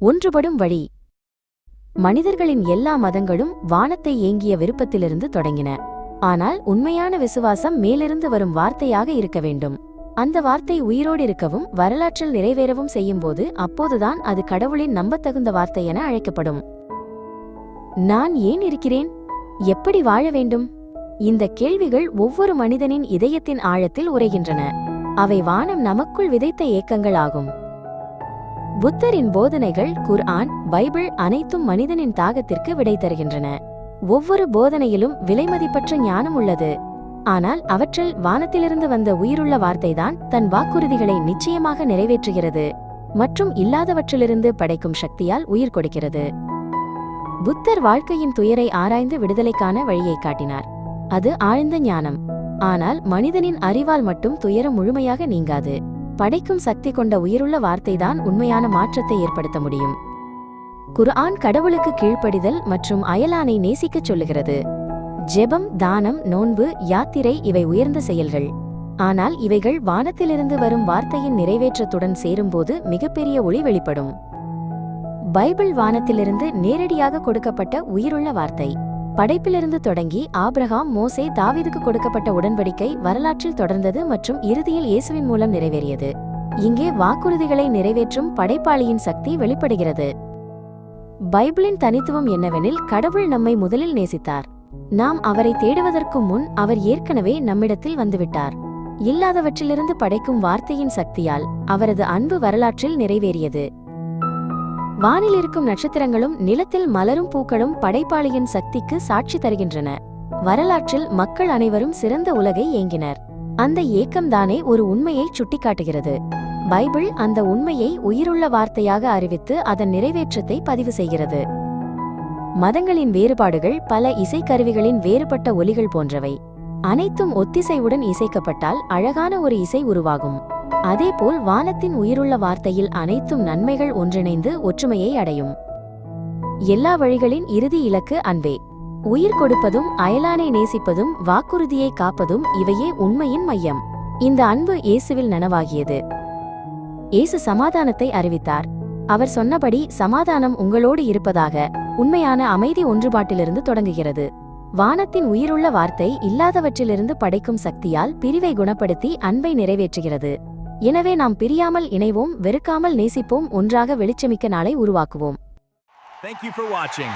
ஒன்றுபடும் வழி. மனிதர்களின் எல்லா மதங்களும் வானத்தை ஏங்கிய விருப்பத்திலிருந்து தொடங்கின. ஆனால் உண்மையான விசுவாசம் மேலிருந்து வரும் வார்த்தையாக இருக்க வேண்டும். அந்த வார்த்தை உயிரோடு இருக்கவும் வரலாற்றில் நிறைவேறவும் செய்யும்போது அப்போதுதான் அது கடவுளின் நம்பத்தகுந்த வார்த்தை என அழைக்கப்படும். நான் ஏன் இருக்கிறேன்? எப்படி வாழ வேண்டும்? இந்த கேள்விகள் ஒவ்வொரு மனிதனின் இதயத்தின் ஆழத்தில் உரைகின்றன அவை வானம் நமக்குள் விதைத்த ஏக்கங்கள் ஆகும் புத்தரின் போதனைகள் குர்ஆன் பைபிள் அனைத்தும் மனிதனின் தாகத்திற்கு விடை தருகின்றன. ஒவ்வொரு போதனையிலும் விலைமதிப்பற்ற ஞானம் உள்ளது. ஆனால் அவற்றில் வானத்திலிருந்து வந்த உயிருள்ள வார்த்தைதான் தன் வாக்குறுதிகளை நிச்சயமாக நிறைவேற்றுகிறது மற்றும் இல்லாதவற்றிலிருந்து படைக்கும் சக்தியால் உயிர் கொடுக்கிறது. புத்தர் வாழ்க்கையின் துயரை ஆராய்ந்து விடுதலைக்கான வழியை காட்டினார். அது ஆழ்ந்த ஞானம். ஆனால் மனிதனின் அறிவால் மட்டும் துயரம் முழுமையாக நீங்காது. படைக்கும் சக்தி கொண்ட உயிருள்ள வார்த்தைதான் உண்மையான மாற்றத்தை ஏற்படுத்த முடியும். குர்ஆன் கடவுளுக்கு கீழ்ப்படிதல் மற்றும் அயலானை நேசிக்கச் சொல்லுகிறது. ஜெபம் தானம் நோன்பு யாத்திரை இவை உயர்ந்த செயல்கள். ஆனால் இவைகள் வானத்திலிருந்து வரும் வார்த்தையின் நிறைவேற்றத்துடன் சேரும்போது மிகப்பெரிய ஒளி வெளிப்படும். பைபிள் வானத்திலிருந்து நேரடியாக கொடுக்கப்பட்ட உயிருள்ள வார்த்தை. படைப்பிலிருந்து தொடங்கி ஆப்ரஹாம் மோசே தாவீதுக்கு கொடுக்கப்பட்ட உடன்படிக்கை வரலாற்றில் தொடர்ந்தது மற்றும் இறுதியில் இயேசுவின் மூலம் நிறைவேறியது. இங்கே வாக்குறுதிகளை நிறைவேற்றும் படைப்பாளியின் சக்தி வெளிப்படுகிறது. பைபிளின் தனித்துவம் என்னவெனில் கடவுள் நம்மை முதலில் நேசித்தார். நாம் அவரை தேடுவதற்கு முன் அவர் ஏற்கனவே நம்மிடத்தில் வந்துவிட்டார். இல்லாதவற்றிலிருந்து படைக்கும் வார்த்தையின் சக்தியால் அவரது அன்பு வரலாற்றில் நிறைவேறியது. வானில் இருக்கும் நட்சத்திரங்களும் நிலத்தில் மலரும் பூக்களும் படைப்பாளியின் சக்திக்கு சாட்சி தருகின்றன. வரலாற்றில் மக்கள் அனைவரும் சிறந்த உலகை ஏங்கினர். அந்த ஏக்கம்தானே ஒரு உண்மையை சுட்டிக்காட்டுகிறது. பைபிள் அந்த உண்மையை உயிருள்ள வார்த்தையாக அறிவித்து அதன் நிறைவேற்றத்தை பதிவு செய்கிறது. மதங்களின் வேறுபாடுகள் பல இசைக்கருவிகளின் வேறுபட்ட ஒலிகள் போன்றவை. அனைத்தும் ஒத்திசைவுடன் இசைக்கப்பட்டால் அழகான ஒரு இசை உருவாகும். அதேபோல் வானத்தின் உயிருள்ள வார்த்தையில் அனைத்தும் நன்மைகள் ஒன்றிணைந்து ஒற்றுமையை அடையும். எல்லா வழிகளின் இறுதி இலக்கு அன்பே. உயிர் கொடுப்பதும் அயலானை நேசிப்பதும் வாக்குறுதியை காப்பதும் இவையே உண்மையின் மையம். இந்த அன்பு இயேசுவில் நனவாகியது. இயேசு சமாதானத்தை அறிவித்தார். அவர் சொன்னபடி சமாதானம் உங்களோடு இருப்பதாக உண்மையான அமைதி ஒன்றுபாட்டிலிருந்து தொடங்குகிறது. வானத்தின் உயிருள்ள வார்த்தை இல்லாதவற்றிலிருந்து படைக்கும் சக்தியால் பிரிவை குணப்படுத்தி அன்பை நிறைவேற்றுகிறது. எனவே நாம் பிரியாமல் இணைவோம் வெறுக்காமல் நேசிப்போம் ஒன்றாக வெளிச்சமிக்க நாளை உருவாக்குவோம் Thank you for watching.